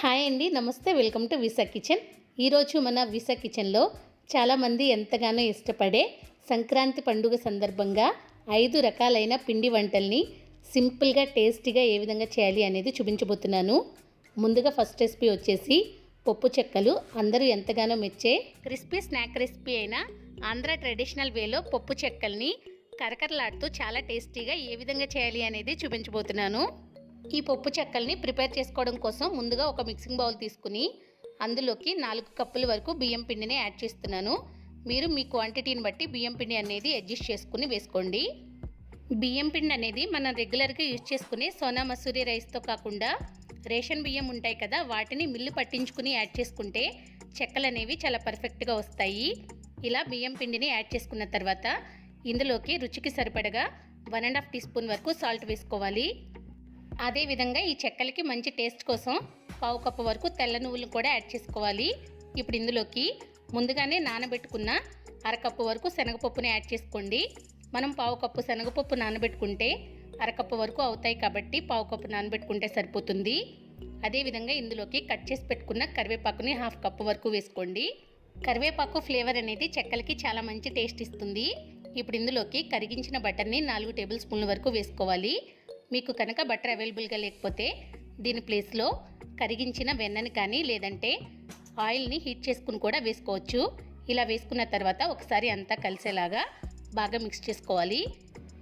Hi అండి నమస్తే welcome to visa kitchen. ఈరోజు మన విసా కిచెన్లో చాలామంది ఎంతగానో ఇష్టపడే సంక్రాంతి పండుగ సందర్భంగా ఐదు రకాలైన పిండి వంటల్ని సింపుల్గా టేస్టీగా ఏ విధంగా చేయాలి అనేది చూపించబోతున్నాను. ముందుగా ఫస్ట్ రెసిపీ వచ్చేసి పప్పు చెక్కలు. అందరూ ఎంతగానో మెచ్చే క్రిస్పీ స్నాక్ రెసిపీ అయిన ఆంధ్ర ట్రెడిషనల్ వేలో పప్పు చెక్కల్ని కరకరలాడుతూ చాలా టేస్టీగా ఏ విధంగా చేయాలి అనేది చూపించబోతున్నాను. ఈ పప్పు చెక్కల్ని ప్రిపేర్ చేసుకోవడం కోసం ముందుగా ఒక మిక్సింగ్ బౌల్ తీసుకుని అందులోకి నాలుగు కప్పుల వరకు బియ్యం పిండిని యాడ్ చేస్తున్నాను. మీరు మీ క్వాంటిటీని బట్టి బియ్యం పిండి అనేది అడ్జస్ట్ చేసుకుని వేసుకోండి. బియ్యం పిండి అనేది మనం రెగ్యులర్గా యూజ్ చేసుకునే సోనా మసూరి రైస్తో కాకుండా రేషన్ బియ్యం ఉంటాయి కదా వాటిని మిల్లు పట్టించుకుని యాడ్ చేసుకుంటే చెక్కలు అనేవి చాలా పర్ఫెక్ట్గా వస్తాయి. ఇలా బియ్యం పిండిని యాడ్ చేసుకున్న తర్వాత ఇందులోకి రుచికి సరిపడగా one and half teaspoon వరకు సాల్ట్ వేసుకోవాలి. అదేవిధంగా ఈ చెక్కలకి మంచి టేస్ట్ కోసం పావు కప్పు వరకు తెల్ల నువ్వులు కూడా యాడ్ చేసుకోవాలి. ఇప్పుడు ఇందులోకి ముందుగానే నానబెట్టుకున్న అరకప్పు వరకు శనగపప్పుని యాడ్ చేసుకోండి. మనం పావు కప్పు శనగపప్పు నానబెట్టుకుంటే అరకప్పు వరకు అవుతాయి కాబట్టి పావు కప్పు నానబెట్టుకుంటే సరిపోతుంది. అదేవిధంగా ఇందులోకి కట్ చేసి పెట్టుకున్న కరివేపాకుని హాఫ్ కప్పు వరకు వేసుకోండి. కరివేపాకు ఫ్లేవర్ అనేది చెక్కలకి చాలా మంచి టేస్ట్ ఇస్తుంది. ఇప్పుడు ఇందులోకి కరిగించిన బటర్ని నాలుగు టేబుల్ స్పూన్ల వరకు వేసుకోవాలి. మీకు కనుక బటర్ అవైలబుల్గా లేకపోతే దీని ప్లేస్లో కరిగించిన వెన్నని కానీ లేదంటే ఆయిల్ని హీట్ చేసుకుని కూడా వేసుకోవచ్చు. ఇలా వేసుకున్న తర్వాత ఒకసారి అంతా కలిసేలాగా బాగా మిక్స్ చేసుకోవాలి.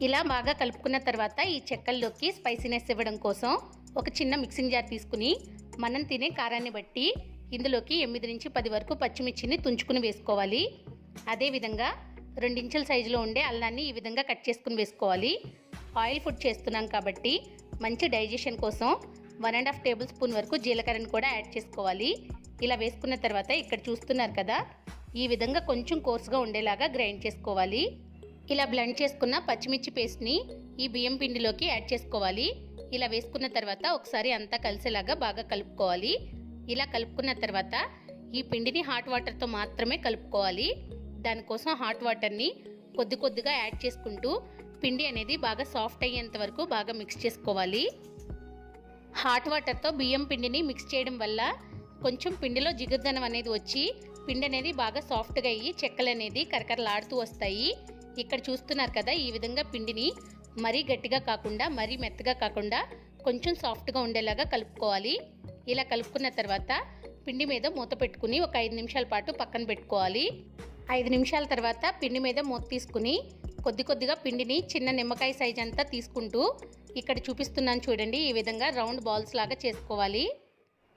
ఇలా బాగా కలుపుకున్న తర్వాత ఈ చెక్కల్లోకి స్పైసీనెస్ ఇవ్వడం కోసం ఒక చిన్న మిక్సింగ్ జార్ తీసుకుని మనం తినే కారాన్ని బట్టి ఇందులోకి ఎనిమిది నుంచి పది వరకు పచ్చిమిర్చిని తుంచుకుని వేసుకోవాలి. అదేవిధంగా రెండించెల సైజులో ఉండే అల్లాన్ని ఈ విధంగా కట్ చేసుకుని వేసుకోవాలి. ఆయిల్ ఫుడ్ చేస్తున్నాం కాబట్టి మంచి డైజెషన్ కోసం one and half tablespoon వరకు జీలకర్రను కూడా యాడ్ చేసుకోవాలి. ఇలా వేసుకున్న తర్వాత ఇక్కడ చూస్తున్నారు కదా ఈ విధంగా కొంచెం కోర్సుగా ఉండేలాగా గ్రైండ్ చేసుకోవాలి. ఇలా బ్లెండ్ చేసుకున్న పచ్చిమిర్చి పేస్ట్ని ఈ బియ్యం పిండిలోకి యాడ్ చేసుకోవాలి. ఇలా వేసుకున్న తర్వాత ఒకసారి అంతా కలిసేలాగా బాగా కలుపుకోవాలి. ఇలా కలుపుకున్న తర్వాత ఈ పిండిని హాట్ వాటర్తో మాత్రమే కలుపుకోవాలి. దానికోసం హాట్ వాటర్ని కొద్ది కొద్దిగా యాడ్ చేసుకుంటూ పిండి అనేది బాగా సాఫ్ట్ అయ్యేంత వరకు బాగా మిక్స్ చేసుకోవాలి. హాట్ వాటర్తో బియ్యం పిండిని మిక్స్ చేయడం వల్ల కొంచెం పిండిలో జిగురుదనం అనేది వచ్చి పిండి అనేది బాగా సాఫ్ట్గా అయ్యి చెక్కలు అనేది కరకరలాడుతూ వస్తాయి. ఇక్కడ చూస్తున్నారు కదా ఈ విధంగా పిండిని మరీ గట్టిగా కాకుండా మరీ మెత్తగా కాకుండా కొంచెం సాఫ్ట్గా ఉండేలాగా కలుపుకోవాలి. ఇలా కలుపుకున్న తర్వాత పిండి మీద మూత పెట్టుకుని ఒక ఐదు నిమిషాల పాటు పక్కన పెట్టుకోవాలి. ఐదు నిమిషాల తర్వాత పిండి మీద మూత తీసుకుని కొద్ది కొద్దిగా పిండిని చిన్న నిమ్మకాయ సైజ్ అంతా తీసుకుంటూ ఇక్కడ చూపిస్తున్నాను చూడండి ఈ విధంగా రౌండ్ బాల్స్ లాగా చేసుకోవాలి.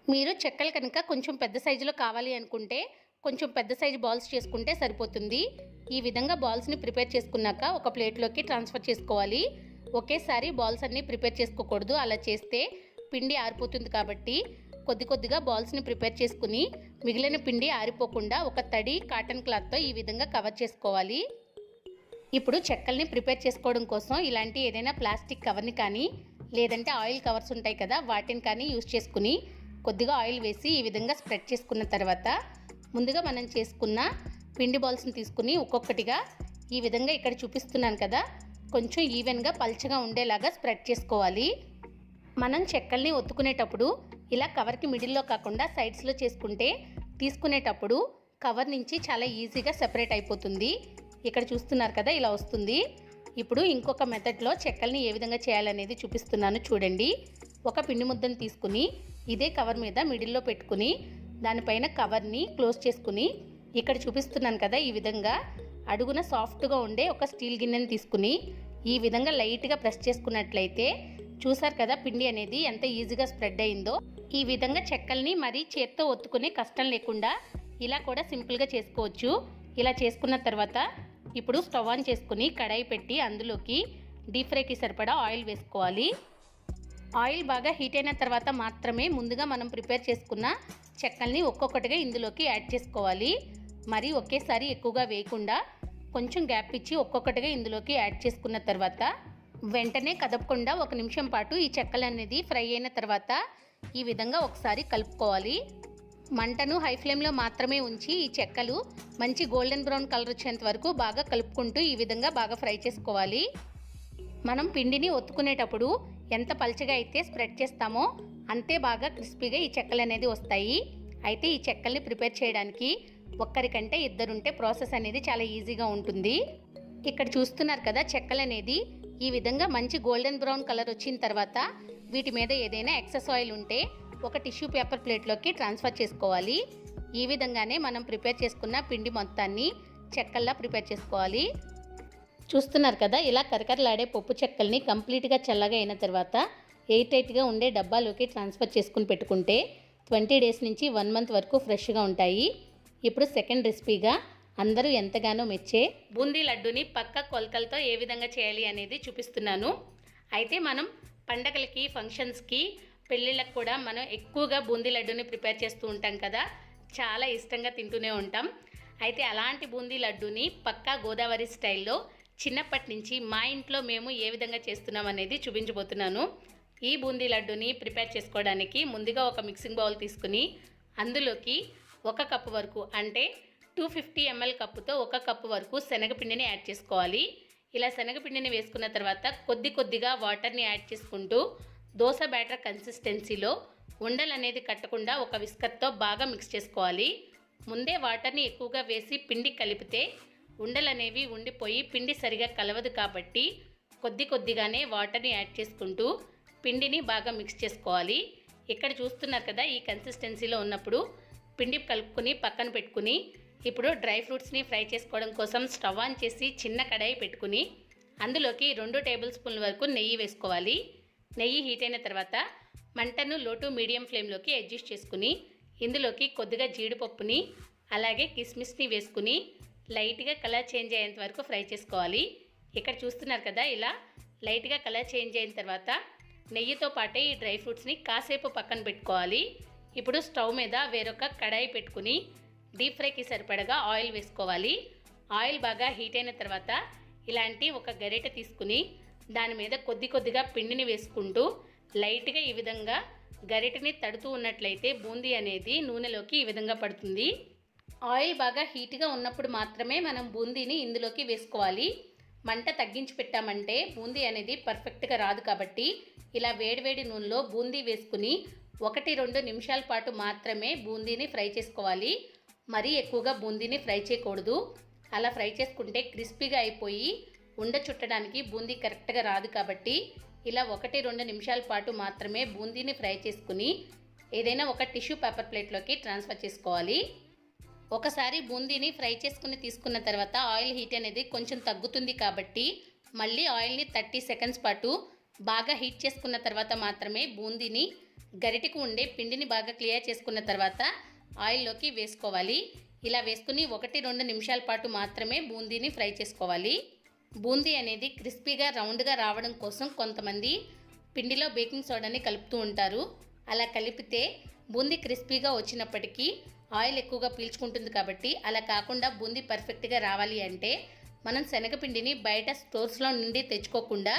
మీరు చెక్కలు కనుక కొంచెం పెద్ద సైజులో కావాలి అనుకుంటే కొంచెం పెద్ద సైజు బాల్స్ చేసుకుంటే సరిపోతుంది. ఈ విధంగా బాల్స్ని ప్రిపేర్ చేసుకున్నాక ఒక ప్లేట్లోకి ట్రాన్స్ఫర్ చేసుకోవాలి. ఒకేసారి బాల్స్ అన్నీ ప్రిపేర్ చేసుకోకూడదు. అలా చేస్తే పిండి ఆరిపోతుంది కాబట్టి కొద్ది కొద్దిగా బాల్స్ని ప్రిపేర్ చేసుకుని మిగిలిన పిండి ఆరిపోకుండా ఒక తడి కాటన్ క్లాత్తో ఈ విధంగా కవర్ చేసుకోవాలి. ఇప్పుడు చెక్కల్ని ప్రిపేర్ చేసుకోవడం కోసం ఇలాంటి ఏదైనా ప్లాస్టిక్ కవర్ని కానీ లేదంటే ఆయిల్ కవర్స్ ఉంటాయి కదా వాటిని కానీ యూస్ చేసుకుని కొద్దిగా ఆయిల్ వేసి ఈ విధంగా స్ప్రెడ్ చేసుకున్న తర్వాత ముందుగా మనం చేసుకున్న పిండి బాల్స్ని తీసుకుని ఒక్కొక్కటిగా ఈ విధంగా ఇక్కడ చూపిస్తున్నాను కదా కొంచెం ఈవెన్గా పల్చగా ఉండేలాగా స్ప్రెడ్ చేసుకోవాలి. మనం చెక్కల్ని ఒత్తుకునేటప్పుడు ఇలా కవర్కి మిడిల్లో కాకుండా సైడ్స్లో చేసుకుంటే తీసుకునేటప్పుడు కవర్ నుంచి చాలా ఈజీగా సెపరేట్ అయిపోతుంది. ఇక్కడ చూస్తున్నారు కదా ఇలా వస్తుంది. ఇప్పుడు ఇంకొక మెథడ్లో చెక్కల్ని ఏ విధంగా చేయాలనేది చూపిస్తున్నాను చూడండి. ఒక పిండి ముద్దను తీసుకుని ఇదే కవర్ మీద మిడిల్లో పెట్టుకుని దానిపైన కవర్ని క్లోజ్ చేసుకుని ఇక్కడ చూపిస్తున్నాను కదా ఈ విధంగా. అడుగున సాఫ్ట్గా ఉండే ఒక స్టీల్ గిన్నెని తీసుకుని ఈ విధంగా లైట్గా ప్రెస్ చేసుకున్నట్లయితే చూసారు కదా పిండి అనేది ఎంత ఈజీగా స్ప్రెడ్ అయిందో. ఈ విధంగా చెక్కల్ని మరీ చేత్తో ఒత్తుకునే కష్టం లేకుండా ఇలా కూడా సింపుల్గా చేసుకోవచ్చు. ఇలా చేసుకున్న తర్వాత ఇప్పుడు స్టవ్ ఆన్ చేసుకుని కడాయి పెట్టి అందులోకి డీప్ ఫ్రైకి సరిపడా ఆయిల్ వేసుకోవాలి. ఆయిల్ బాగా హీట్ అయిన తర్వాత మాత్రమే ముందుగా మనం ప్రిపేర్ చేసుకున్న చెక్కల్ని ఒక్కొక్కటిగా ఇందులోకి యాడ్ చేసుకోవాలి. మరి ఒకేసారి ఎక్కువగా వేయకుండా కొంచెం గ్యాప్ ఇచ్చి ఒక్కొక్కటిగా ఇందులోకి యాడ్ చేసుకున్న తర్వాత వెంటనే కదపకుండా ఒక నిమిషం పాటు ఈ చెక్కలు అనేది ఫ్రై అయిన తర్వాత ఈ విధంగా ఒకసారి కలుపుకోవాలి. మంటను హై ఫ్లేమ్లో మాత్రమే ఉంచి ఈ చెక్కలు మంచి గోల్డెన్ బ్రౌన్ కలర్ వచ్చేంత వరకు బాగా కలుపుకుంటూ ఈ విధంగా బాగా ఫ్రై చేసుకోవాలి. మనం పిండిని ఒత్తుకునేటప్పుడు ఎంత పలచగా అయితే స్ప్రెడ్ చేస్తామో అంతే బాగా క్రిస్పీగా ఈ చెక్కలు అనేది వస్తాయి. అయితే ఈ చెక్కల్ని ప్రిపేర్ చేయడానికి ఒక్కరికంటే ఇద్దరుంటే ప్రాసెస్ అనేది చాలా ఈజీగా ఉంటుంది. ఇక్కడ చూస్తున్నారు కదా చెక్కలు అనేది ఈ విధంగా మంచి గోల్డెన్ బ్రౌన్ కలర్ వచ్చిన తర్వాత వీటి మీద ఏదైనా ఎక్సెస్ ఆయిల్ ఉంటే ఒక టిష్యూ పేపర్ ప్లేట్లోకి ట్రాన్స్ఫర్ చేసుకోవాలి. ఈ విధంగానే మనం ప్రిపేర్ చేసుకున్న పిండి మొత్తాన్ని చెక్కల్లా ప్రిపేర్ చేసుకోవాలి. చూస్తున్నారు కదా ఇలా కరకరలాడే పప్పు చెక్కల్ని కంప్లీట్గా చల్లగా అయిన తర్వాత ఎయిట్ ఎయిట్గా ఉండే డబ్బాలోకి ట్రాన్స్ఫర్ చేసుకుని పెట్టుకుంటే ట్వంటీ డేస్ నుంచి వన్ మంత్ వరకు ఫ్రెష్గా ఉంటాయి. ఇప్పుడు సెకండ్ రెసిపీగా అందరూ ఎంతగానో మెచ్చే బూందీ లడ్డుని పక్క కొలతలతో ఏ విధంగా చేయాలి అనేది చూపిస్తున్నాను. అయితే మనం పండగలకి ఫంక్షన్స్కి పెళ్ళిళ్ళకి కూడా మనం ఎక్కువగా బూందీ లడ్డుని ప్రిపేర్ చేస్తూ ఉంటాం కదా. చాలా ఇష్టంగా తింటూనే ఉంటాం. అయితే అలాంటి బూందీ లడ్డుని పక్కా గోదావరి స్టైల్లో చిన్నప్పటి నుంచి మా ఇంట్లో మేము ఏ విధంగా చేస్తున్నాం అనేది చూపించబోతున్నాను. ఈ బూందీ లడ్డుని ప్రిపేర్ చేసుకోవడానికి ముందుగా ఒక మిక్సింగ్ బౌల్ తీసుకుని అందులోకి ఒక కప్పు వరకు అంటే టూ ఫిఫ్టీ ఎంఎల్ కప్పుతో ఒక కప్పు వరకు శనగపిండిని యాడ్ చేసుకోవాలి. ఇలా శనగపిండిని వేసుకున్న తర్వాత కొద్ది కొద్దిగా వాటర్ని యాడ్ చేసుకుంటూ దోశ బ్యాటర్ కన్సిస్టెన్సీలో ఉండలు అనేది కట్టకుండా ఒక విస్కత్తో బాగా మిక్స్ చేసుకోవాలి. ముందే వాటర్ని ఎక్కువగా వేసి పిండి కలిపితే ఉండలు అనేవి ఉండిపోయి పిండి సరిగా కలవదు కాబట్టి కొద్ది కొద్దిగానే వాటర్ని యాడ్ చేసుకుంటూ పిండిని బాగా మిక్స్ చేసుకోవాలి. ఇక్కడ చూస్తున్నారు కదా ఈ కన్సిస్టెన్సీలో ఉన్నప్పుడు పిండి కలుపుకొని పక్కన పెట్టుకుని ఇప్పుడు డ్రై ఫ్రూట్స్ని ఫ్రై చేసుకోవడం కోసం స్టవ్ ఆన్ చేసి చిన్న కడాయి పెట్టుకుని అందులోకి రెండు టేబుల్ స్పూన్ల వరకు నెయ్యి వేసుకోవాలి. నెయ్యి హీట్ అయిన తర్వాత మంటను లోటు మీడియం ఫ్లేమ్లోకి అడ్జస్ట్ చేసుకుని ఇందులోకి కొద్దిగా జీడిపప్పుని అలాగే కిస్మిస్ని వేసుకుని లైట్గా కలర్ చేంజ్ అయ్యేంత వరకు ఫ్రై చేసుకోవాలి. ఇక్కడ చూస్తున్నారు కదా ఇలా లైట్గా కలర్ చేంజ్ అయిన తర్వాత నెయ్యితో పాటే ఈ డ్రై ఫ్రూట్స్ని కాసేపు పక్కన పెట్టుకోవాలి. ఇప్పుడు స్టవ్ మీద వేరొక కడాయి పెట్టుకుని డీప్ ఫ్రైకి సరిపడగా ఆయిల్ వేసుకోవాలి. ఆయిల్ బాగా హీట్ అయిన తర్వాత ఇలాంటి ఒక గరిట తీసుకుని దాని మీద కొద్ది కొద్దిగా పిండిని వేసుకుంటూ లైట్గా ఈ విధంగా గరిటని తడుతూ ఉన్నట్లయితే బూందీ అనేది నూనెలోకి ఈ విధంగా పడుతుంది. ఆయిల్ బాగా హీట్గా ఉన్నప్పుడు మాత్రమే మనం బూందీని ఇందులోకి వేసుకోవాలి. మంట తగ్గించి పెట్టామంటే బూందీ అనేది పర్ఫెక్ట్గా రాదు కాబట్టి ఇలా వేడివేడి నూనెలో బూందీ వేసుకుని ఒకటి రెండు నిమిషాల పాటు మాత్రమే బూందీని ఫ్రై చేసుకోవాలి. మరీ ఎక్కువగా బూందీని ఫ్రై చేయకూడదు. అలా ఫ్రై చేసుకుంటే క్రిస్పీగా అయిపోయి ఉండ చుట్టడానికి బూందీ కరెక్ట్గా రాదు కాబట్టి ఇలా ఒకటి రెండు నిమిషాల పాటు మాత్రమే బూందీని ఫ్రై చేసుకుని ఏదైనా ఒక టిష్యూ పేపర్ ప్లేట్లోకి ట్రాన్స్ఫర్ చేసుకోవాలి. ఒకసారి బూందీని ఫ్రై చేసుకుని తీసుకున్న తర్వాత ఆయిల్ హీట్ అనేది కొంచెం తగ్గుతుంది కాబట్టి మళ్ళీ ఆయిల్ని థర్టీ సెకండ్స్ పాటు బాగా హీట్ చేసుకున్న తర్వాత మాత్రమే బూందీని గరిటకు ఉండే పిండిని బాగా క్లియర్ చేసుకున్న తర్వాత ఆయిల్లోకి వేసుకోవాలి. ఇలా వేసుకుని ఒకటి రెండు నిమిషాల పాటు మాత్రమే బూందీని ఫ్రై చేసుకోవాలి. బూందీ అనేది క్రిస్పీగా రౌండ్గా రావడం కోసం కొంతమంది పిండిలో బేకింగ్ సోడాని కలుపుతూ ఉంటారు. అలా కలిపితే బూందీ క్రిస్పీగా వచ్చినప్పటికీ ఆయిల్ ఎక్కువగా పీల్చుకుంటుంది కాబట్టి అలా కాకుండా బూందీ పర్ఫెక్ట్గా రావాలి అంటే మనం శనగపిండిని బయట స్టోర్స్లో నుండి తెచ్చుకోకుండా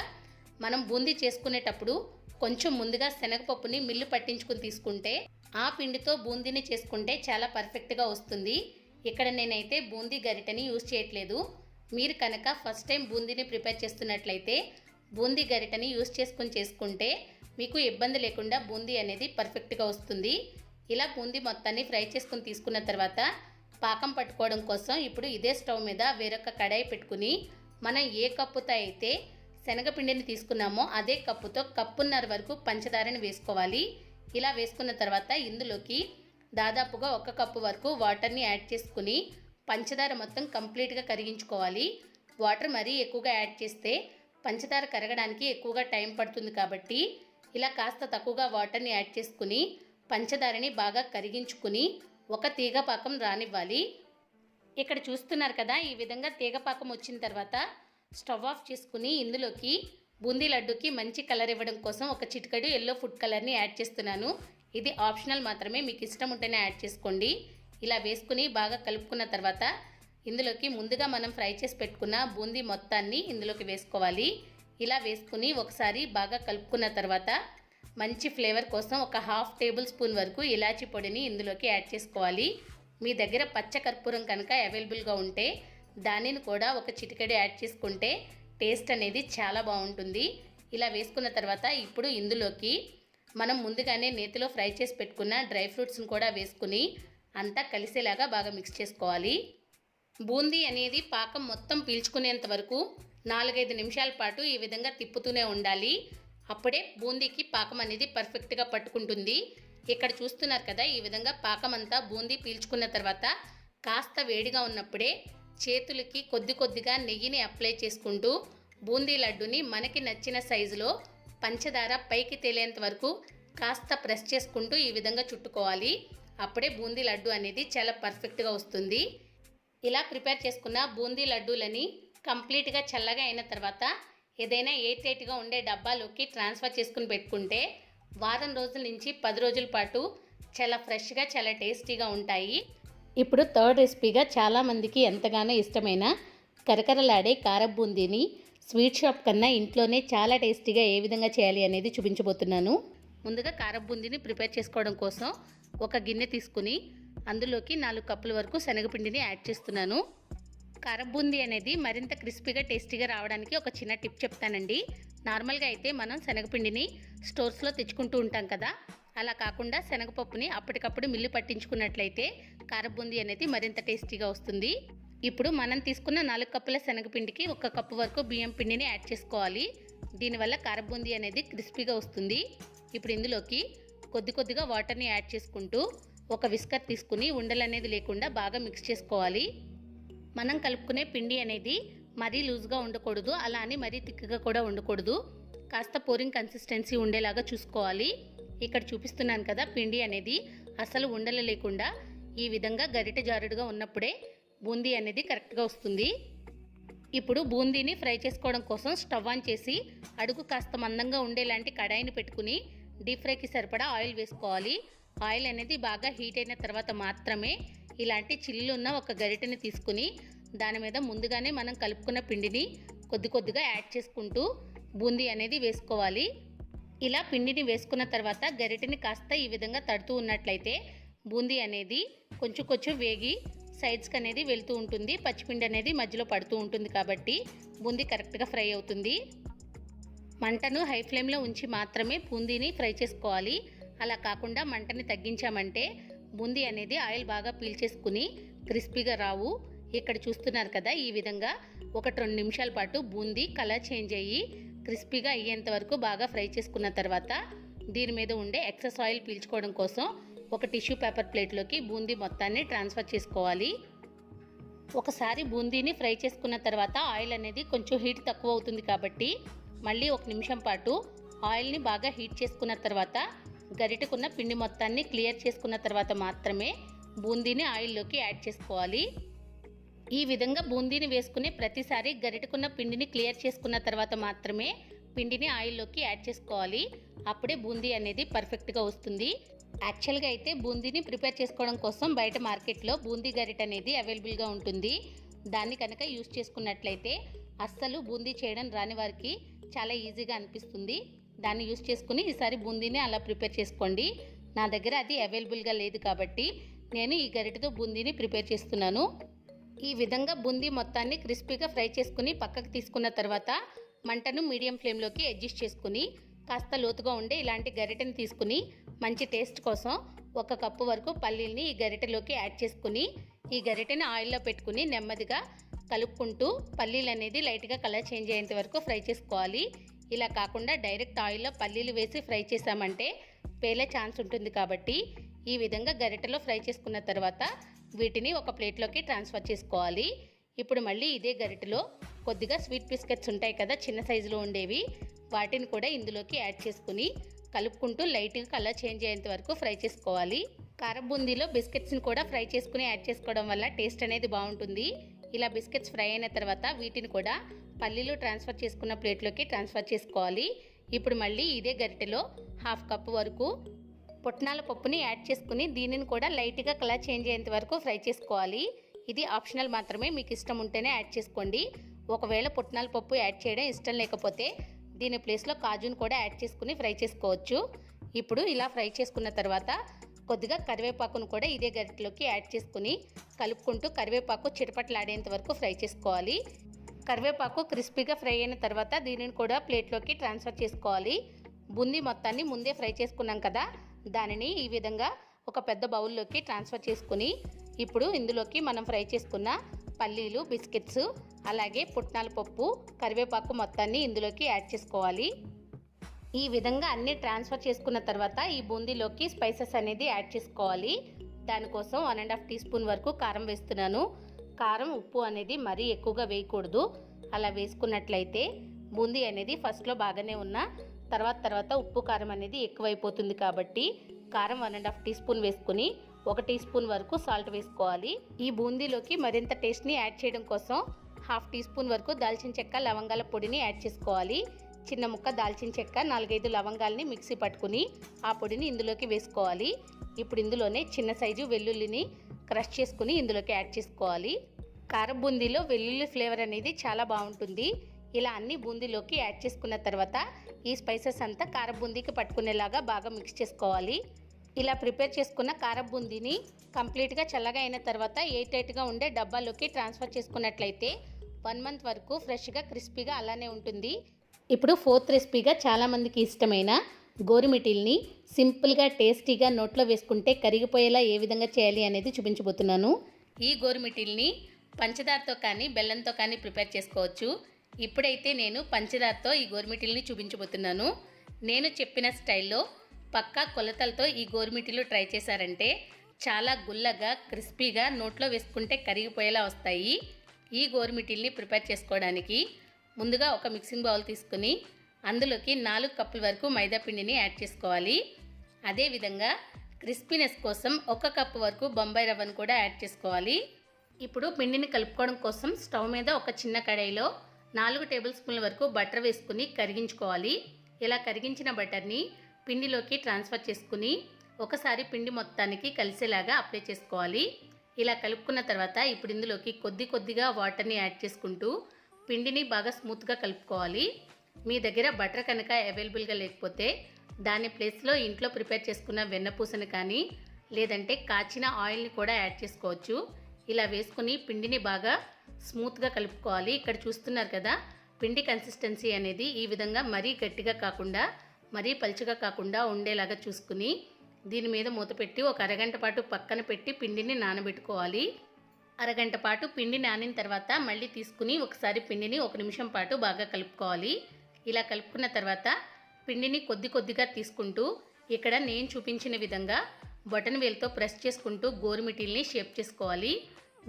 మనం బూందీ చేసుకునేటప్పుడు కొంచెం ముందుగా శనగపప్పుని మిల్లు పట్టించుకుని తీసుకుంటే ఆ పిండితో బూందీని చేసుకుంటే చాలా పర్ఫెక్ట్గా వస్తుంది. ఇక్కడ నేనైతే బూందీ గరిటని యూజ్ చేయట్లేదు. మీరు కనుక ఫస్ట్ టైం బూందీని ప్రిపేర్ చేస్తున్నట్లయితే బూందీ గరిటని యూజ్ చేసుకుని చేసుకుంటే మీకు ఇబ్బంది లేకుండా బూందీ అనేది పర్ఫెక్ట్గా వస్తుంది. ఇలా బూందీ మొత్తాన్ని ఫ్రై చేసుకుని తీసుకున్న తర్వాత పాకం పట్టుకోవడం కోసం ఇప్పుడు ఇదే స్టవ్ మీద వేరొక కడాయి పెట్టుకుని మనం ఏ కప్పుతో అయితే శనగపిండిని తీసుకున్నామో అదే కప్పుతో కప్పున్నర వరకు పంచదారని వేసుకోవాలి. ఇలా వేసుకున్న తర్వాత ఇందులోకి దాదాపుగా ఒక కప్పు వరకు వాటర్ని యాడ్ చేసుకుని పంచదార మొత్తం కంప్లీట్గా కరిగించుకోవాలి. వాటర్ మరీ ఎక్కువగా యాడ్ చేస్తే పంచదార కరగడానికి ఎక్కువగా టైం పడుతుంది కాబట్టి ఇలా కాస్త తక్కువగా వాటర్ని యాడ్ చేసుకుని పంచదారని బాగా కరిగించుకుని ఒక తీగపాకం రానివ్వాలి. ఇక్కడ చూస్తున్నారు కదా ఈ విధంగా తీగపాకం వచ్చిన తర్వాత స్టవ్ ఆఫ్ చేసుకుని ఇందులోకి బూందీ లడ్డుకి మంచి కలర్ ఇవ్వడం కోసం ఒక చిటికడు ఎల్లో ఫుడ్ కలర్ని యాడ్ చేస్తున్నాను. ఇది ఆప్షనల్ మాత్రమే మీకు ఇష్టం ఉంటేనే యాడ్ చేసుకోండి. ఇలా వేసుకుని బాగా కలుపుకున్న తర్వాత ఇందులోకి ముందుగా మనం ఫ్రై చేసి పెట్టుకున్న బూందీ మొత్తాన్ని ఇందులోకి వేసుకోవాలి. ఇలా వేసుకుని ఒకసారి బాగా కలుపుకున్న తర్వాత మంచి ఫ్లేవర్ కోసం ఒక హాఫ్ టేబుల్ స్పూన్ వరకు ఇలాచీ పొడిని ఇందులోకి యాడ్ చేసుకోవాలి. మీ దగ్గర పచ్చ కర్పూరం కనుక అవైలబుల్గా ఉంటే దానిని కూడా ఒక చిటికెడు యాడ్ చేసుకుంటే టేస్ట్ అనేది చాలా బాగుంటుంది. ఇలా వేసుకున్న తర్వాత ఇప్పుడు ఇందులోకి మనం ముందుగానే నేతిలో ఫ్రై చేసి పెట్టుకున్న డ్రై ఫ్రూట్స్ని కూడా వేసుకుని అంతా కలిసేలాగా బాగా మిక్స్ చేసుకోవాలి. బూందీ అనేది పాకం మొత్తం పీల్చుకునేంత వరకు నాలుగైదు నిమిషాల పాటు ఈ విధంగా తిప్పుతూనే ఉండాలి. అప్పుడే బూందీకి పాకం అనేది పర్ఫెక్ట్గా పట్టుకుంటుంది. ఇక్కడ చూస్తున్నారు కదా ఈ విధంగా పాకం అంతా బూందీ పీల్చుకున్న తర్వాత కాస్త వేడిగా ఉన్నప్పుడే చేతులకి కొద్ది కొద్దిగా నెయ్యిని అప్లై చేసుకుంటూ బూందీ లడ్డుని మనకి నచ్చిన సైజులో పంచదార పైకి తేలేంత వరకు కాస్త ప్రెస్ చేసుకుంటూ ఈ విధంగా చుట్టుకోవాలి. అప్పుడే బూందీ లడ్డు అనేది చాలా పర్ఫెక్ట్గా వస్తుంది. ఇలా ప్రిపేర్ చేసుకున్న బూందీ లడ్డూలని కంప్లీట్గా చల్లగా అయిన తర్వాత ఏదైనా ఎయిట్ ఎయిట్గా ఉండే డబ్బాలోకి ట్రాన్స్ఫర్ చేసుకుని పెట్టుకుంటే వారం రోజుల నుంచి పది రోజుల పాటు చాలా ఫ్రెష్గా చాలా టేస్టీగా ఉంటాయి. ఇప్పుడు థర్డ్ రెసిపీగా చాలామందికి ఎంతగానో ఇష్టమైన కరకరలాడే కారబూందీని స్వీట్ షాప్ కన్నా ఇంట్లోనే చాలా టేస్టీగా ఏ విధంగా చేయాలి అనేది చూపించబోతున్నాను. ముందుగా కారబూందీని ప్రిపేర్ చేసుకోవడం కోసం ఒక గిన్నె తీసుకుని అందులోకి నాలుగు కప్పుల వరకు శనగపిండిని యాడ్ చేస్తున్నాను. కారబూందీ అనేది మరింత క్రిస్పీగా టేస్టీగా రావడానికి ఒక చిన్న టిప్ చెప్తానండి. నార్మల్గా అయితే మనం శనగపిండిని స్టోర్స్లో తెచ్చుకుంటూ ఉంటాం కదా అలా కాకుండా శనగపప్పుని అప్పటికప్పుడు మిల్లు పట్టించుకున్నట్లయితే కారం అనేది మరింత టేస్టీగా వస్తుంది. ఇప్పుడు మనం తీసుకున్న నాలుగు కప్పుల శనగపిండికి ఒక కప్పు వరకు బియ్యం పిండిని యాడ్ చేసుకోవాలి. దీనివల్ల కారం అనేది క్రిస్పీగా వస్తుంది. ఇప్పుడు ఇందులోకి కొద్ది కొద్దిగా వాటర్ని యాడ్ చేసుకుంటూ ఒక విస్కర్ తీసుకుని ఉండలు అనేది లేకుండా బాగా మిక్స్ చేసుకోవాలి. మనం కలుపుకునే పిండి అనేది మరీ లూజ్గా ఉండకూడదు అలా అని మరీ థిక్గా కూడా ఉండకూడదు. కాస్త పోరింగ్ కన్సిస్టెన్సీ ఉండేలాగా చూసుకోవాలి. ఇక్కడ చూపిస్తున్నాను కదా పిండి అనేది అసలు ఉండలు లేకుండా ఈ విధంగా గరిట జారుడుగా ఉన్నప్పుడే బూందీ అనేది కరెక్ట్గా వస్తుంది. ఇప్పుడు బూందీని ఫ్రై చేసుకోవడం కోసం స్టవ్ ఆన్ చేసి అడుగు కాస్త మందంగా ఉండేలాంటి కడాయిని పెట్టుకుని డీప్ ఫ్రైకి సరిపడా ఆయిల్ వేసుకోవాలి. ఆయిల్ అనేది బాగా హీట్ అయిన తర్వాత మాత్రమే ఇలాంటి చిల్లు ఉన్న ఒక గరిటెని తీసుకుని దాని మీద ముందుగానే మనం కలుపుకున్న పిండిని కొద్ది కొద్దిగా యాడ్ చేసుకుంటూ బూందీ అనేది వేసుకోవాలి. ఇలా పిండిని వేసుకున్న తర్వాత గరిటెని కాస్త ఈ విధంగా తడుతూ ఉన్నట్లయితే బూందీ అనేది కొంచెం కొంచెం వేగి సైడ్స్కి అనేది వెళ్తూ ఉంటుంది. పచ్చిపిండి అనేది మధ్యలో పడుతూ ఉంటుంది కాబట్టి బూందీ కరెక్ట్గా ఫ్రై అవుతుంది. మంటను హై ఫ్లేమ్లో ఉంచి మాత్రమే బూందీని ఫ్రై చేసుకోవాలి. అలా కాకుండా మంటని తగ్గించామంటే బూందీ అనేది ఆయిల్ బాగా పీల్చేసుకుని క్రిస్పీగా రావు. ఇక్కడ చూస్తున్నారు కదా ఈ విధంగా ఒకటి రెండు నిమిషాల పాటు బూందీ కలర్ చేంజ్ అయ్యి క్రిస్పీగా అయ్యేంత వరకు బాగా ఫ్రై చేసుకున్న తర్వాత దీని మీద ఉండే ఎక్సెస్ ఆయిల్ పీల్చుకోవడం కోసం ఒక టిష్యూ పేపర్ ప్లేట్లోకి బూందీ మొత్తాన్ని ట్రాన్స్ఫర్ చేసుకోవాలి. ఒకసారి బూందీని ఫ్రై చేసుకున్న తర్వాత ఆయిల్ అనేది కొంచెం హీట్ తక్కువ అవుతుంది కాబట్టి మళ్ళీ ఒక నిమిషం పాటు ఆయిల్ని బాగా హీట్ చేసుకున్న తర్వాత గరిటకున్న పిండి మొత్తాన్ని క్లియర్ చేసుకున్న తర్వాత మాత్రమే బూందీని ఆయిల్లోకి యాడ్ చేసుకోవాలి. ఈ విధంగా బూందీని వేసుకుని ప్రతిసారి గరిటకున్న పిండిని క్లియర్ చేసుకున్న తర్వాత మాత్రమే పిండిని ఆయిల్లోకి యాడ్ చేసుకోవాలి. అప్పుడే బూందీ అనేది పర్ఫెక్ట్గా వస్తుంది. యాక్చువల్గా అయితే బూందీని ప్రిపేర్ చేసుకోవడం కోసం బయట మార్కెట్లో బూందీ గరిట అనేది అవైలబుల్గా ఉంటుంది. దాన్ని కనుక యూస్ చేసుకున్నట్లయితే అస్సలు బూందీ చేయడం రాని వారికి చాలా ఈజీగా అనిపిస్తుంది. దాన్ని యూస్ చేసుకుని ఈసారి బూందీని అలా ప్రిపేర్ చేసుకోండి. నా దగ్గర అది అవైలబుల్గా లేదు కాబట్టి నేను ఈ గరిటతో బూందీని ప్రిపేర్ చేస్తున్నాను. ఈ విధంగా బూందీ మొత్తాన్ని క్రిస్పీగా ఫ్రై చేసుకుని పక్కకు తీసుకున్న తర్వాత మంటను మీడియం ఫ్లేమ్లోకి అడ్జస్ట్ చేసుకుని కాస్త లోతుగా ఉండే ఇలాంటి గరిటెని తీసుకుని మంచి టేస్ట్ కోసం ఒక కప్పు వరకు పల్లీల్ని ఈ గరిటెలోకి యాడ్ చేసుకుని ఈ గరిటెని ఆయిల్లో పెట్టుకుని నెమ్మదిగా కలుపుకుంటూ పల్లీలు అనేది లైట్గా కలర్ చేంజ్ అయ్యేంత వరకు ఫ్రై చేసుకోవాలి. ఇలా కాకుండా డైరెక్ట్ ఆయిల్లో పల్లీలు వేసి ఫ్రై చేసామంటే పేలే ఛాన్స్ ఉంటుంది కాబట్టి ఈ విధంగా గరిటెలో ఫ్రై చేసుకున్న తర్వాత వీటిని ఒక ప్లేట్లోకి ట్రాన్స్ఫర్ చేసుకోవాలి. ఇప్పుడు మళ్ళీ ఇదే గరిటెలో కొద్దిగా స్వీట్ బిస్కెట్స్ ఉంటాయి కదా చిన్న సైజులో ఉండేవి. వాటిని కూడా ఇందులోకి యాడ్ చేసుకుని కలుపుకుంటూ లైట్గా కలర్ చేంజ్ అయ్యేంత వరకు ఫ్రై చేసుకోవాలి. కారం బూందీలో బిస్కెట్స్ని కూడా ఫ్రై చేసుకుని యాడ్ చేసుకోవడం వల్ల టేస్ట్ అనేది బాగుంటుంది. ఇలా బిస్కెట్స్ ఫ్రై అయిన తర్వాత వీటిని కూడా పల్లీలు ట్రాన్స్ఫర్ చేసుకున్న ప్లేట్లోకి ట్రాన్స్ఫర్ చేసుకోవాలి. ఇప్పుడు మళ్ళీ ఇదే గరిటెలో హాఫ్ కప్ వరకు పుట్నాల పప్పుని యాడ్ చేసుకుని దీనిని కూడా లైట్గా కలర్ చేంజ్ అయ్యేంత వరకు ఫ్రై చేసుకోవాలి. ఇది ఆప్షనల్ మాత్రమే. మీకు ఇష్టం ఉంటేనే యాడ్ చేసుకోండి. ఒకవేళ పుట్నాల పప్పు యాడ్ చేయడం ఇష్టం లేకపోతే దీని ప్లేస్లో కాజును కూడా యాడ్ చేసుకుని ఫ్రై చేసుకోవచ్చు. ఇప్పుడు ఇలా ఫ్రై చేసుకున్న తర్వాత కొద్దిగా కరివేపాకును కూడా ఇదే గరిటలోకి యాడ్ చేసుకుని కలుపుకుంటూ కరివేపాకు చిటపట్లాడేంత వరకు ఫ్రై చేసుకోవాలి. కరివేపాకు క్రిస్పీగా ఫ్రై అయిన తర్వాత దీనిని కూడా ప్లేట్లోకి ట్రాన్స్ఫర్ చేసుకోవాలి. బూందీ మొత్తాన్ని ముందే ఫ్రై చేసుకున్నాం కదా దానిని ఈ విధంగా ఒక పెద్ద బౌల్లోకి ట్రాన్స్ఫర్ చేసుకుని ఇప్పుడు ఇందులోకి మనం ఫ్రై చేసుకున్న పల్లీలు బిస్కెట్స్ అలాగే పుట్నాల పప్పు కరివేపాకు మొత్తాన్ని ఇందులోకి యాడ్ చేసుకోవాలి. ఈ విధంగా అన్ని ట్రాన్స్ఫర్ చేసుకున్న తర్వాత ఈ బూందీలోకి స్పైసెస్ అనేది యాడ్ చేసుకోవాలి. దానికోసం one and half teaspoon వరకు కారం వేస్తున్నాను. కారం ఉప్పు అనేది మరీ ఎక్కువగా వేయకూడదు. అలా వేసుకున్నట్లయితే బూందీ అనేది ఫస్ట్లో బాగానే ఉన్న తర్వాత తర్వాత ఉప్పు కారం అనేది ఎక్కువైపోతుంది కాబట్టి కారం one and half teaspoon వేసుకుని ఒక టీ స్పూన్ వరకు సాల్ట్ వేసుకోవాలి. ఈ బూందీలోకి మరింత టేస్ట్ని యాడ్ చేయడం కోసం హాఫ్ టీ స్పూన్ వరకు దాల్చిన చెక్క లవంగాల పొడిని యాడ్ చేసుకోవాలి. చిన్న ముక్క దాల్చిన చెక్క నాలుగైదు లవంగాల్ని మిక్సీ పట్టుకుని ఆ పొడిని ఇందులోకి వేసుకోవాలి. ఇప్పుడు ఇందులోనే చిన్న సైజు వెల్లుల్లిని క్రష్ చేసుకుని ఇందులోకి యాడ్ చేసుకోవాలి. కారం బూందీలో వెల్లుల్లి ఫ్లేవర్ అనేది చాలా బాగుంటుంది. ఇలా అన్ని బూందీలోకి యాడ్ చేసుకున్న తర్వాత ఈ స్పైసెస్ అంతా కార బూందీకి పట్టుకునేలాగా బాగా మిక్స్ చేసుకోవాలి. ఇలా ప్రిపేర్ చేసుకున్న కార బూందీని కంప్లీట్గా చల్లగా అయిన తర్వాత ఎయిట్ ఎయిట్గా ఉండే డబ్బాలోకి ట్రాన్స్ఫర్ చేసుకున్నట్లయితే వన్ మంత్ వరకు ఫ్రెష్గా క్రిస్పీగా అలానే ఉంటుంది. ఇప్పుడు ఫోర్త్ రెసిపీగా చాలామందికి ఇష్టమైన గోరుమిటిల్ని సింపుల్గా టేస్టీగా నోట్లో వేసుకుంటే కరిగిపోయేలా ఏ విధంగా చేయాలి అనేది చూపించబోతున్నాను. ఈ గోరుమిటిల్ని పంచదారతో కానీ బెల్లంతో కానీ ప్రిపేర్ చేసుకోవచ్చు. ఇప్పుడైతే నేను పంచదారతో ఈ గోరుమిటిల్ని చూపించబోతున్నాను. నేను చెప్పిన స్టైల్లో పక్కా కొలతలతో ఈ గోరుమిటిలు ట్రై చేశారంటే చాలా గుల్లగా క్రిస్పీగా నోట్లో వేసుకుంటే కరిగిపోయేలా వస్తాయి. ఈ గోరుమిటిల్ని ప్రిపేర్ చేసుకోవడానికి ముందుగా ఒక మిక్సింగ్ బౌల్ తీసుకుని అందులోకి నాలుగు కప్పుల వరకు మైదా పిండిని యాడ్ చేసుకోవాలి. అదేవిధంగా క్రిస్పీనెస్ కోసం ఒక కప్పు వరకు బొంబాయి రవ్వను కూడా యాడ్ చేసుకోవాలి. ఇప్పుడు పిండిని కలుపుకోవడం కోసం స్టవ్ మీద ఒక చిన్న కడాయిలో నాలుగు టేబుల్ స్పూన్ల వరకు బటర్ వేసుకుని కరిగించుకోవాలి. ఇలా కరిగించిన బటర్ని పిండిలోకి ట్రాన్స్ఫర్ చేసుకుని ఒకసారి పిండి మొత్తానికి కలిసేలాగా అప్లై చేసుకోవాలి. ఇలా కలుపుకున్న తర్వాత ఇప్పుడు ఇందులోకి కొద్ది కొద్దిగా వాటర్ని యాడ్ చేసుకుంటూ పిండిని బాగా స్మూత్గా కలుపుకోవాలి. మీ దగ్గర బటర్ కనుక అవైలబుల్గా లేకపోతే దాని ప్లేస్లో ఇంట్లో ప్రిపేర్ చేసుకున్న వెన్నపూసను కానీ లేదంటే కాచిన ఆయిల్ని కూడా యాడ్ చేసుకోవచ్చు. ఇలా వేసుకుని పిండిని బాగా స్మూత్గా కలుపుకోవాలి. ఇక్కడ చూస్తున్నారు కదా పిండి కన్సిస్టెన్సీ అనేది ఈ విధంగా మరీ గట్టిగా కాకుండా మరీ పలుచగా కాకుండా ఉండేలాగా చూసుకుని దీని మీద మూత పెట్టి ఒక అరగంట పాటు పక్కన పెట్టి పిండిని నానబెట్టుకోవాలి. అరగంట పాటు పిండి నానిన తర్వాత మళ్ళీ తీసుకుని ఒకసారి పిండిని ఒక నిమిషం పాటు బాగా కలుపుకోవాలి. ఇలా కలుపుకున్న తర్వాత పిండిని కొద్ది కొద్దిగా తీసుకుంటూ ఇక్కడ నేను చూపించిన విధంగా బటన్ వేలుతో ప్రెస్ చేసుకుంటూ గోరుమిటీల్ని షేప్ చేసుకోవాలి.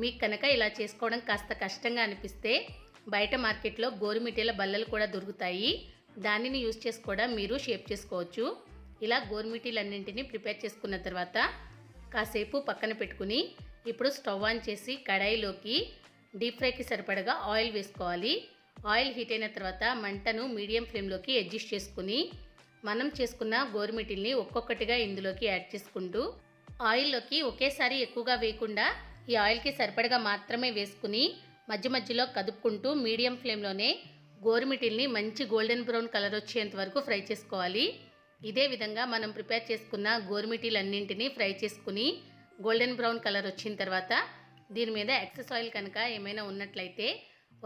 మీకు కనుక ఇలా చేసుకోవడం కాస్త కష్టంగా అనిపిస్తే బయట మార్కెట్లో గోరుమిటీల బల్లలు కూడా దొరుకుతాయి. దానిని యూస్ చేసి కూడా మీరు షేప్ చేసుకోవచ్చు. ఇలా గోరుమిటీలన్నింటినీ ప్రిపేర్ చేసుకున్న తర్వాత కాసేపు పక్కన పెట్టుకుని ఇప్పుడు స్టవ్ ఆన్ చేసి కడాయిలోకి డీప్ ఫ్రైకి సరిపడగా ఆయిల్ వేసుకోవాలి. ఆయిల్ హీట్ అయిన తర్వాత మంటను మీడియం ఫ్లేమ్లోకి అడ్జస్ట్ చేసుకుని మనం చేసుకున్న గోరుమిటిల్ని ఒక్కొక్కటిగా ఇందులోకి యాడ్ చేసుకుంటూ ఆయిల్లోకి ఒకేసారి ఎక్కువగా వేయకుండా ఈ ఆయిల్కి సరిపడగా మాత్రమే వేసుకుని మధ్య మధ్యలో కదుపుకుంటూ మీడియం ఫ్లేమ్లోనే గోరుమిటిల్ని మంచి గోల్డెన్ బ్రౌన్ కలర్ వచ్చేంత వరకు ఫ్రై చేసుకోవాలి. ఇదే విధంగా మనం ప్రిపేర్ చేసుకున్న గోరుమిటీలన్నింటినీ ఫ్రై చేసుకుని గోల్డెన్ బ్రౌన్ కలర్ వచ్చిన తర్వాత దీని మీద ఎక్సెస్ ఆయిల్ కనుక ఏమైనా ఉన్నట్లయితే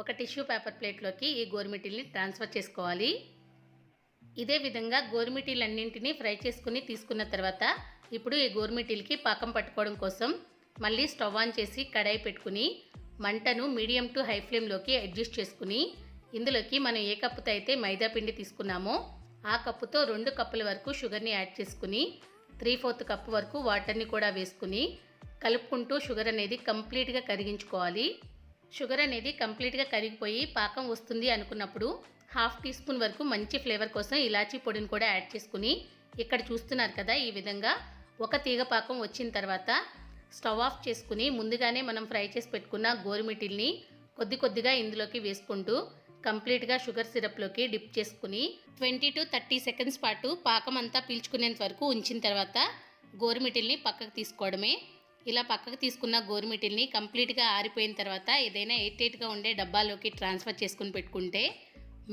ఒక టిష్యూ పేపర్ ప్లేట్లోకి ఈ గోరుమిటీల్ని ట్రాన్స్ఫర్ చేసుకోవాలి. ఇదే విధంగా గోరుమిటీలన్నింటినీ ఫ్రై చేసుకుని తీసుకున్న తర్వాత ఇప్పుడు ఈ గోరుమిటీలకి పాకం పట్టుకోవడం కోసం మళ్ళీ స్టవ్ ఆన్ చేసి కడాయి పెట్టుకుని మంటను మీడియం టు హై ఫ్లేమ్లోకి అడ్జస్ట్ చేసుకుని ఇందులోకి మనం ఏ కప్పుతో అయితే మైదా పిండి తీసుకున్నామో ఆ కప్పుతో రెండు కప్పుల వరకు షుగర్ని యాడ్ చేసుకుని త్రీ ఫోర్త్ కప్పు వరకు వాటర్ని కూడా వేసుకుని కలుపుకుంటూ షుగర్ అనేది కంప్లీట్గా కరిగించుకోవాలి. షుగర్ అనేది కంప్లీట్గా కరిగిపోయి పాకం వస్తుంది అనుకున్నప్పుడు హాఫ్ టీ స్పూన్ వరకు మంచి ఫ్లేవర్ కోసం ఇలాచీ పొడిని కూడా యాడ్ చేసుకుని ఇక్కడ చూస్తున్నారు కదా ఈ విధంగా ఒక తీగ పాకం వచ్చిన తర్వాత స్టవ్ ఆఫ్ చేసుకుని ముందుగానే మనం ఫ్రై చేసి పెట్టుకున్న గోరుమిటిల్ని కొద్ది కొద్దిగా ఇందులోకి వేసుకుంటూ కంప్లీట్గా షుగర్ సిరప్లోకి డిప్ చేసుకుని ట్వంటీ టు థర్టీ సెకండ్స్ పాటు పాకం అంతా పీల్చుకునేంత వరకు ఉంచిన తర్వాత గోరుమిటిల్ని పక్కకు తీసుకోవడమే. ఇలా పక్కకు తీసుకున్న గోరుమిటిల్ని కంప్లీట్గా ఆరిపోయిన తర్వాత ఏదైనా ఎయిట్ ఎయిట్గా ఉండే డబ్బాలోకి ట్రాన్స్ఫర్ చేసుకుని పెట్టుకుంటే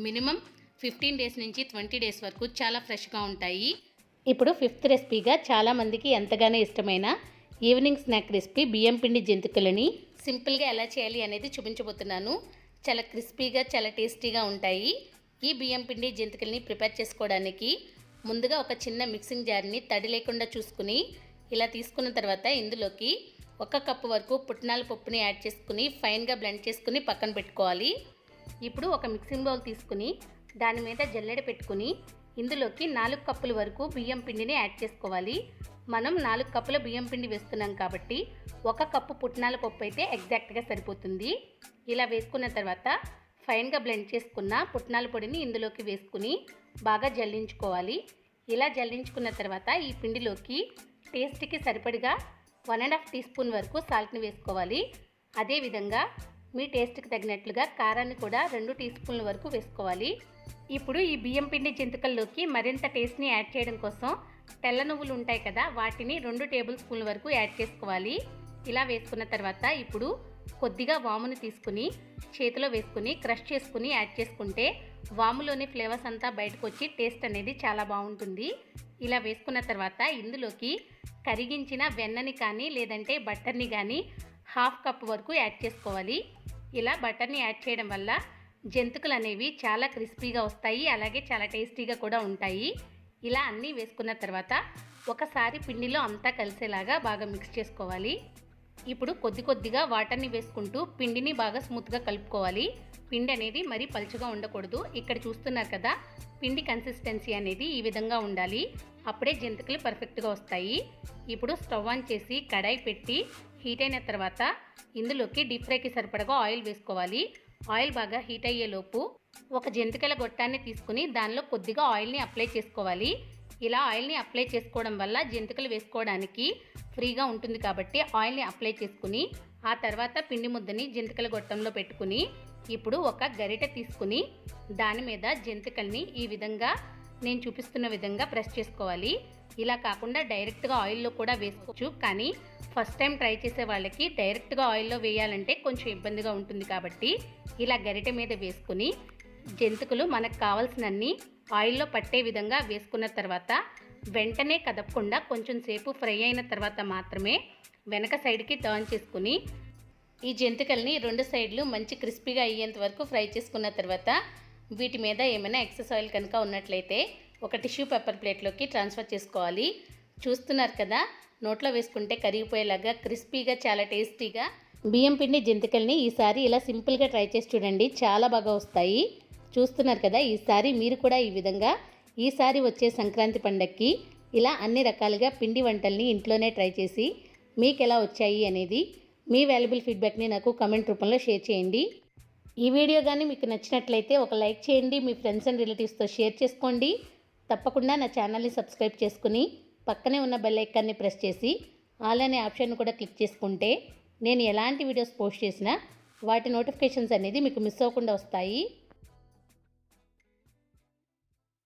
మినిమం ఫిఫ్టీన్ డేస్ నుంచి ట్వంటీ డేస్ వరకు చాలా ఫ్రెష్గా ఉంటాయి. ఇప్పుడు ఫిఫ్త్ రెసిపీగా చాలామందికి ఎంతగానో ఇష్టమైన ఈవినింగ్ స్నాక్ రెసిపీ బియ్యం పిండి జంతికలని సింపుల్గా ఎలా చేయాలి అనేది చూపించబోతున్నాను. చాలా క్రిస్పీగా చాలా టేస్టీగా ఉంటాయి. ఈ బియ్యం పిండి జంతికల్ని ప్రిపేర్ చేసుకోవడానికి ముందుగా ఒక చిన్న మిక్సింగ్ జార్ని తడి లేకుండా చూసుకుని ఇలా తీసుకున్న తర్వాత ఇందులోకి ఒక కప్పు వరకు పుట్నాల పప్పుని యాడ్ చేసుకుని ఫైన్గా బ్లెండ్ చేసుకుని పక్కన పెట్టుకోవాలి. ఇప్పుడు ఒక మిక్సింగ్ బౌల్ తీసుకుని దాని మీద జల్లెడ పెట్టుకుని ఇందులోకి నాలుగు కప్పుల వరకు బియ్యం పిండిని యాడ్ చేసుకోవాలి. మనం నాలుగు కప్పుల బియ్యం పిండి వేస్తున్నాం కాబట్టి ఒక కప్పు పుట్నాల పప్పు అయితే ఎగ్జాక్ట్గా సరిపోతుంది. ఇలా వేసుకున్న తర్వాత ఫైన్గా బ్లెండ్ చేసుకున్న పుట్నాల పొడిని ఇందులోకి వేసుకుని బాగా జల్లించుకోవాలి. ఇలా జల్లించుకున్న తర్వాత ఈ పిండిలోకి టేస్ట్కి సరిపడిగా one and half teaspoon వరకు సాల్ట్ని వేసుకోవాలి. అదేవిధంగా మీ టేస్ట్కి తగినట్లుగా కారాన్ని కూడా రెండు టీ స్పూన్ల వరకు వేసుకోవాలి. ఇప్పుడు ఈ బియ్యం పిండి జంతికల్లోకి మరింత టేస్ట్ని యాడ్ చేయడం కోసం తెల్ల నువ్వులు ఉంటాయి కదా వాటిని రెండు టేబుల్ స్పూన్ల వరకు యాడ్ చేసుకోవాలి. ఇలా వేసుకున్న తర్వాత ఇప్పుడు కొద్దిగా వాముని తీసుకుని చేతిలో వేసుకుని క్రష్ చేసుకుని యాడ్ చేసుకుంటే వాములోని ఫ్లేవర్స్ అంతా బయటకు వచ్చి టేస్ట్ అనేది చాలా బాగుంటుంది. ఇలా వేసుకున్న తర్వాత ఇందులోకి కరిగించిన వెన్నని కానీ లేదంటే బట్టర్ని కానీ హాఫ్ కప్ వరకు యాడ్ చేసుకోవాలి. ఇలా బటర్ని యాడ్ చేయడం వల్ల జంతుకులు అనేవి చాలా క్రిస్పీగా వస్తాయి అలాగే చాలా టేస్టీగా కూడా ఉంటాయి. ఇలా అన్నీ వేసుకున్న తర్వాత ఒకసారి పిండిలో అంతా కలిసేలాగా బాగా మిక్స్ చేసుకోవాలి. ఇప్పుడు కొద్ది కొద్దిగా వాటర్ని వేసుకుంటూ పిండిని బాగా స్మూత్గా కలుపుకోవాలి. పిండి అనేది మరీ పలుచగా ఉండకూడదు. ఇక్కడ చూస్తున్నారు కదా పిండి కన్సిస్టెన్సీ అనేది ఈ విధంగా ఉండాలి. అప్పుడే జంతికలు పర్ఫెక్ట్గా వస్తాయి. ఇప్పుడు స్టవ్ ఆన్ చేసి కడాయి పెట్టి హీట్ అయిన తర్వాత ఇందులోకి డీప్ ఫ్రైకి సరిపడగా ఆయిల్ వేసుకోవాలి. ఆయిల్ బాగా హీట్ అయ్యేలోపు ఒక జంతికల గొట్టాన్ని తీసుకుని దానిలో కొద్దిగా ఆయిల్ని అప్లై చేసుకోవాలి. ఇలా ఆయిల్ని అప్లై చేసుకోవడం వల్ల జంతికలు వేసుకోవడానికి ఫ్రీగా ఉంటుంది కాబట్టి ఆయిల్ని అప్లై చేసుకుని ఆ తర్వాత పిండి ముద్దని జంతికల గొట్టంలో పెట్టుకుని ఇప్పుడు ఒక గరిటె తీసుకుని దాని మీద జంతికల్ని ఈ విధంగా నేను చూపిస్తున్న విధంగా ప్రెస్ చేసుకోవాలి. ఇలా కాకుండా డైరెక్ట్గా ఆయిల్లో కూడా వేసుకోవచ్చు. కానీ ఫస్ట్ టైం ట్రై చేసే వాళ్ళకి డైరెక్ట్గా ఆయిల్లో వేయాలంటే కొంచెం ఇబ్బందిగా ఉంటుంది కాబట్టి ఇలా గరిటె మీద వేసుకుని జంతికలు మనకు కావాల్సినన్ని ఆయిల్లో పట్టే విధంగా వేసుకున్న తర్వాత వెంటనే కదపకుండా కొంచెం సేపు ఫ్రై అయిన తర్వాత మాత్రమే వెనక సైడ్కి టర్న్ చేసుకుని ఈ జంతికల్ని రెండు సైడ్లు మంచి క్రిస్పీగా అయ్యేంత వరకు ఫ్రై చేసుకున్న తర్వాత వీటి మీద ఏమైనా ఎక్సెస్ ఆయిల్ కనుక ఉన్నట్లయితే ఒక టిష్యూ పేపర్ ప్లేట్లోకి ట్రాన్స్ఫర్ చేసుకోవాలి. చూస్తున్నారు కదా నోట్లో వేసుకుంటే కరిగిపోయేలాగా క్రిస్పీగా చాలా టేస్టీగా బియ్యం పిండి జంతికల్ని ఈసారి ఇలా సింపుల్గా ట్రై చేసి చూడండి. చాలా బాగా వస్తాయి. చూస్తున్నారు కదా ఈసారి మీరు కూడా ఈ విధంగా ఈసారి వచ్చే సంక్రాంతి పండక్కి ఇలా అన్ని రకాలుగా పిండి వంటల్ని ఇంట్లోనే ట్రై చేసి మీకు ఎలా వచ్చాయి అనేది మీ వాల్యుబుల్ ఫీడ్బ్యాక్ని నాకు కమెంట్ రూపంలో షేర్ చేయండి. ఈ వీడియో కానీ మీకు నచ్చినట్లయితే ఒక లైక్ చేయండి. మీ ఫ్రెండ్స్ అండ్ రిలేటివ్స్తో షేర్ చేసుకోండి. తప్పకుండా నా ఛానల్ని సబ్స్క్రైబ్ చేసుకుని పక్కనే ఉన్న బెల్ ఐకాన్ని ప్రెస్ చేసి ఆల్ అనే ఆప్షన్ కూడా క్లిక్ చేసుకుంటే నేను ఎలాంటి వీడియోస్ పోస్ట్ చేసినా వాటి నోటిఫికేషన్స్ అనేది మీకు మిస్ అవ్వకుండా వస్తాయి.